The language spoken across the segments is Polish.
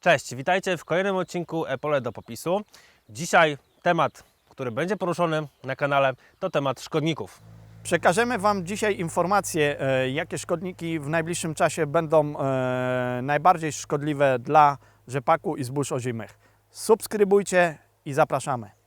Cześć, witajcie w kolejnym odcinku Epole do popisu. Dzisiaj temat, który będzie poruszony na kanale, to temat szkodników. Przekażemy Wam dzisiaj informacje, e, jakie szkodniki w najbliższym czasie będą e, najbardziej szkodliwe dla rzepaku i zbóż ozimych. Subskrybujcie i zapraszamy.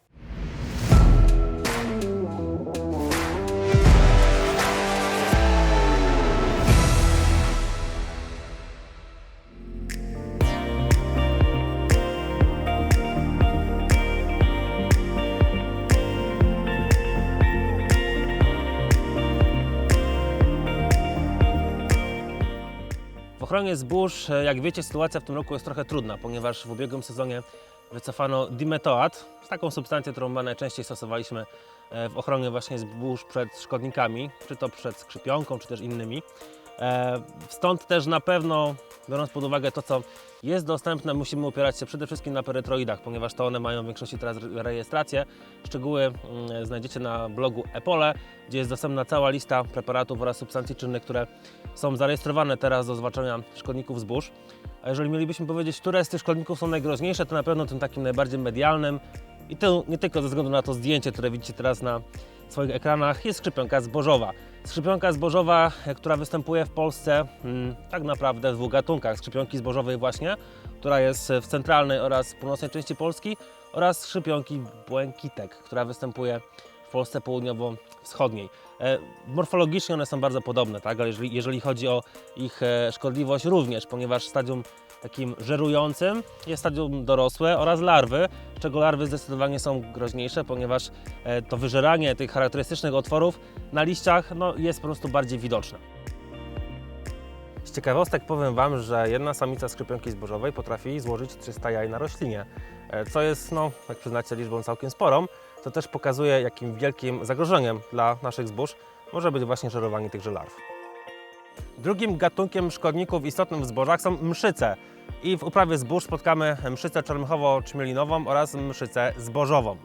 Ochronie zbóż, e, jak wiecie, sytuacja w tym roku jest trochę trudna, ponieważ w ubiegłym sezonie wycofano dimetoat, taką substancję, którą najczęściej stosowaliśmy e, w ochronie właśnie zbóż przed szkodnikami, czy to przed skrzypionką, czy też innymi. E, Stąd też na pewno, biorąc pod uwagę to, co jest dostępne, musimy opierać się przede wszystkim na perytroidach, ponieważ to one mają w większości teraz re- rejestrację. Szczegóły mm, znajdziecie na blogu Epole, gdzie jest dostępna cała lista preparatów oraz substancji czynnych, które są zarejestrowane teraz do zwalczania szkodników zbóż. A jeżeli mielibyśmy powiedzieć, które z tych szkodników są najgroźniejsze, to na pewno tym takim najbardziej medialnym i to nie tylko ze względu na to zdjęcie, które widzicie teraz na swoich ekranach, jest skrzypionka zbożowa. Skrzypionka zbożowa, e, która występuje w Polsce mm, tak naprawdę w dwóch gatunkach. Skrzypionki zbożowej właśnie, która jest w centralnej oraz północnej części Polski oraz skrzypionki błękitek, która występuje w Polsce południowo-wschodniej. E, Morfologicznie one są bardzo podobne, tak? ale jeżeli, jeżeli chodzi o ich e, szkodliwość również, ponieważ stadium takim żerującym jest stadium dorosłe oraz larwy, czego larwy zdecydowanie są groźniejsze, ponieważ e, to wyżeranie tych charakterystycznych otworów na liściach no, jest po prostu bardziej widoczne. Z ciekawostek powiem Wam, że jedna samica skrzypionki zbożowej potrafi złożyć 300 jaj na roślinie, e, co jest, no, jak przyznacie, liczbą całkiem sporą. To też pokazuje, jakim wielkim zagrożeniem dla naszych zbóż może być właśnie żerowanie tychże larw. Drugim gatunkiem szkodników istotnym w zbożach są mszyce. I w uprawie zbóż spotkamy mszycę czermchowo-czmielinową oraz mszycę zbożową.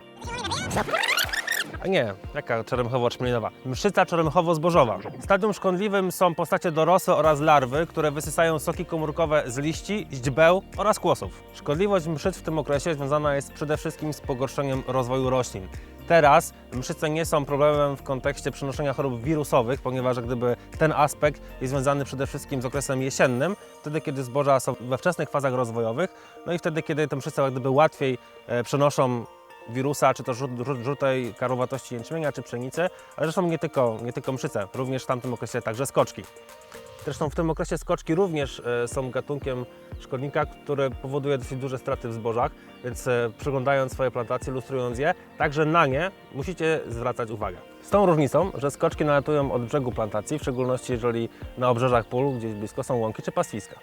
A nie, jaka czeremchowo-czmielinowa? Mszyca czeremchowo-zbożowa. Stadium szkodliwym są postacie dorosłe oraz larwy, które wysysają soki komórkowe z liści, źdźbeł oraz kłosów. Szkodliwość mszyc w tym okresie związana jest przede wszystkim z pogorszeniem rozwoju roślin. Teraz mszyce nie są problemem w kontekście przenoszenia chorób wirusowych, ponieważ gdyby ten aspekt jest związany przede wszystkim z okresem jesiennym, wtedy kiedy zboża są we wczesnych fazach rozwojowych, no i wtedy kiedy te mszyce jak gdyby łatwiej e, przenoszą wirusa, czy żół- żółtej karłowatości jęczmienia, czy pszenicy, ale zresztą nie tylko, nie tylko mszyce, również w tamtym okresie także skoczki. Zresztą w tym okresie skoczki również e, są gatunkiem szkodnika, który powoduje dosyć duże straty w zbożach, więc e, przeglądając swoje plantacje, lustrując je, także na nie musicie zwracać uwagę. Z tą różnicą, że skoczki nalatują od brzegu plantacji, w szczególności jeżeli na obrzeżach pól, gdzieś blisko są łąki czy pastwiska.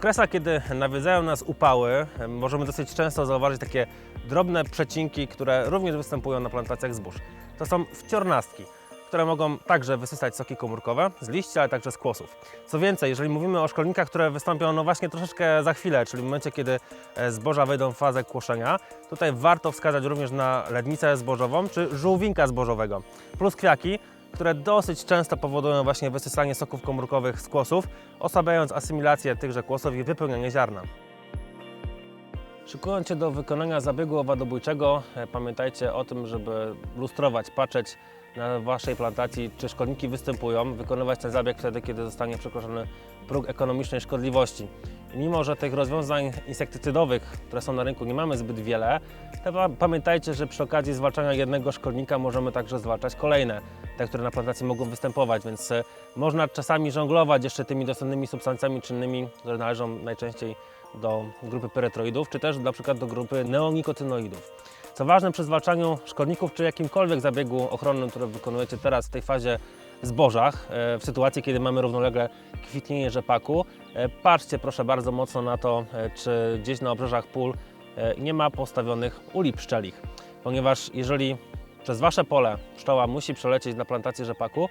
Okresach, kiedy nawiedzają nas upały, em, możemy dosyć często zauważyć takie drobne przecinki, które również występują na plantacjach zbóż. To są wciornastki, które mogą także wysysać soki komórkowe z liści, ale także z kłosów. Co więcej, jeżeli mówimy o szkolnikach, które wystąpią no właśnie troszeczkę za chwilę, czyli w momencie, kiedy e, zboża wejdą w fazę kłoszenia, tutaj warto wskazać również na lednicę zbożową czy żółwinka zbożowego, plus kwiaki, które dosyć często powodują właśnie wysysanie soków komórkowych z kłosów, osłabiając asymilację tychże kłosów i wypełnianie ziarna. Szykując się do wykonania zabiegu owadobójczego, e, pamiętajcie o tym, żeby lustrować, patrzeć na Waszej plantacji, czy szkodniki występują, wykonywać ten zabieg wtedy, kiedy zostanie przekroczony próg ekonomicznej szkodliwości. Mimo, że tych rozwiązań insektycydowych, które są na rynku, nie mamy zbyt wiele, to pa- pamiętajcie, że przy okazji zwalczania jednego szkodnika możemy także zwalczać kolejne, te, które na plantacji mogą występować, więc e, można czasami żonglować jeszcze tymi dostępnymi substancjami czynnymi, które należą najczęściej do grupy perytroidów, czy też na przykład do grupy neonikotynoidów. Co ważne przy zwalczaniu szkodników, czy jakimkolwiek zabiegu ochronnym, który wykonujecie teraz w tej fazie zbożach, e, w sytuacji, kiedy mamy równolegle kwitnienie rzepaku, e, patrzcie proszę bardzo mocno na to, e, czy gdzieś na obrzeżach pól nie ma postawionych uli pszczelich, ponieważ jeżeli przez Wasze pole pszczoła musi przelecieć na plantację rzepaku,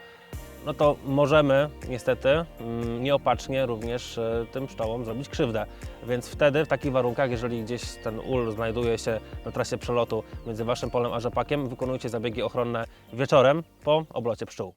no to możemy niestety mm, nieopatrznie również tym pszczołom zrobić krzywdę. Więc wtedy w takich warunkach, jeżeli gdzieś ten ul znajduje się na trasie przelotu między Waszym polem a rzepakiem, wykonujcie zabiegi ochronne wieczorem po oblocie pszczół.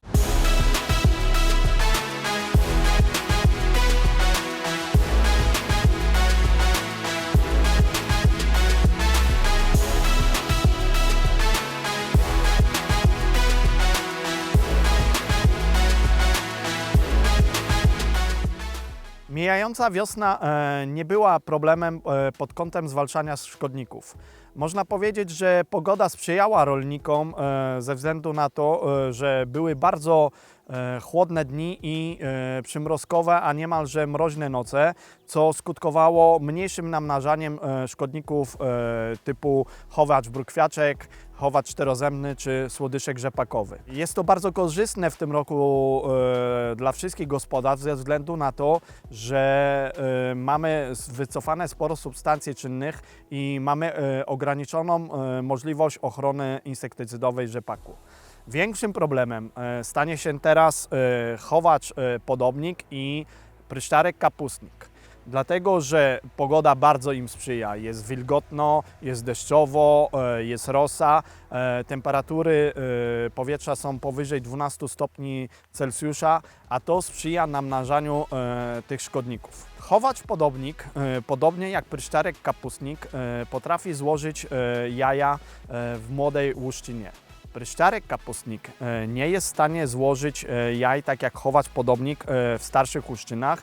Mijająca wiosna e, nie była problemem e, pod kątem zwalczania szkodników. Można powiedzieć, że pogoda sprzyjała rolnikom e, ze względu na to, że były bardzo chłodne dni i przymrozkowe, a niemalże mroźne noce, co skutkowało mniejszym namnażaniem szkodników typu chowacz brukwiaczek, chowacz czterozębny czy słodyszek rzepakowy. Jest to bardzo korzystne w tym roku dla wszystkich gospodarstw ze względu na to, że e, mamy wycofane sporo substancji czynnych i mamy e, ograniczoną e, możliwość ochrony insektycydowej rzepaku. Większym problemem stanie się teraz chowacz podobnik i pryszczarek kapustnik. Dlatego, że pogoda bardzo im sprzyja. Jest wilgotno, jest deszczowo, e, jest rosa, e, temperatury e, powietrza są powyżej 12 stopni Celsjusza, a to sprzyja namnażaniu tych szkodników. Chowacz podobnik, podobnie jak pryszczarek kapustnik, potrafi złożyć jaja w młodej łuszczynie. Pryszczarek kapustnik e, nie jest w stanie złożyć e, jaj tak jak chowacz podobnik e, w starszych łuszczynach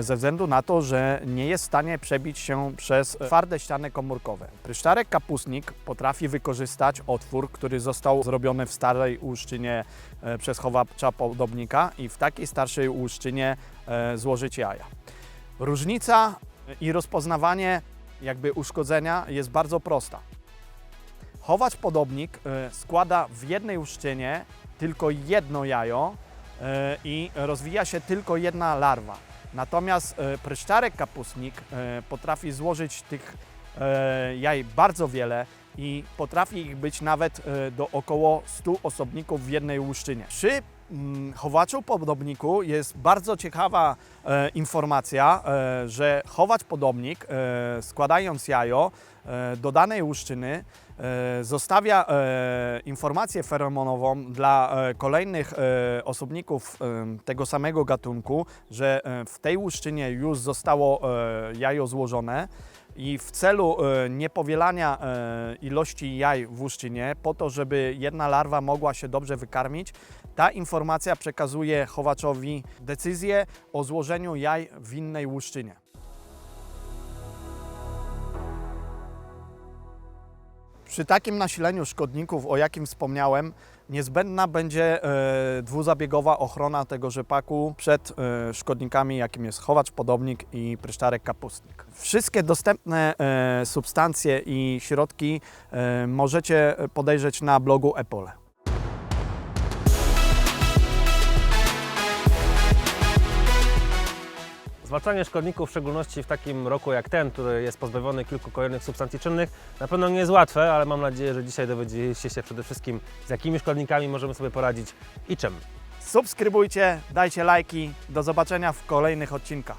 ze względu na to, że nie jest w stanie przebić się przez twarde ściany komórkowe. Pryszczarek kapustnik potrafi wykorzystać otwór, który został zrobiony w starej łuszczynie przez chowacza podobnika i w takiej starszej łuszczynie złożyć jaja. Różnica i rozpoznawanie jakby uszkodzenia jest bardzo prosta. Chowacz podobnik e, składa w jednej łuszczynie tylko jedno jajo e, i rozwija się tylko jedna larwa. Natomiast e, pryszczarek kapustnik potrafi złożyć tych jaj bardzo wiele i potrafi ich być nawet do około 100 osobników w jednej łuszczynie. Przy chowaczu podobniku jest bardzo ciekawa e, informacja, e, że chowacz podobnik e, składając jajo e, do danej łuszczyny e, zostawia e, informację feromonową dla e, kolejnych e, osobników e, tego samego gatunku, że e, w tej łuszczynie już zostało e, jajo złożone i w celu e, niepowielania e, ilości jaj w łuszczynie, po to, żeby jedna larwa mogła się dobrze wykarmić, ta informacja przekazuje chowaczowi decyzję o złożeniu jaj w innej łuszczynie. Przy takim nasileniu szkodników, o jakim wspomniałem, niezbędna będzie e, dwuzabiegowa ochrona tego rzepaku przed e, szkodnikami, jakim jest chowacz podobnik i pryszczarek kapustnik. Wszystkie dostępne e, substancje i środki możecie podejrzeć na blogu Epole. Zwalczanie szkodników, w szczególności w takim roku jak ten, który jest pozbawiony kilku kolejnych substancji czynnych, na pewno nie jest łatwe, ale mam nadzieję, że dzisiaj dowiedzieliście się przede wszystkim, z jakimi szkodnikami możemy sobie poradzić i czym. Subskrybujcie, dajcie lajki. Do zobaczenia w kolejnych odcinkach.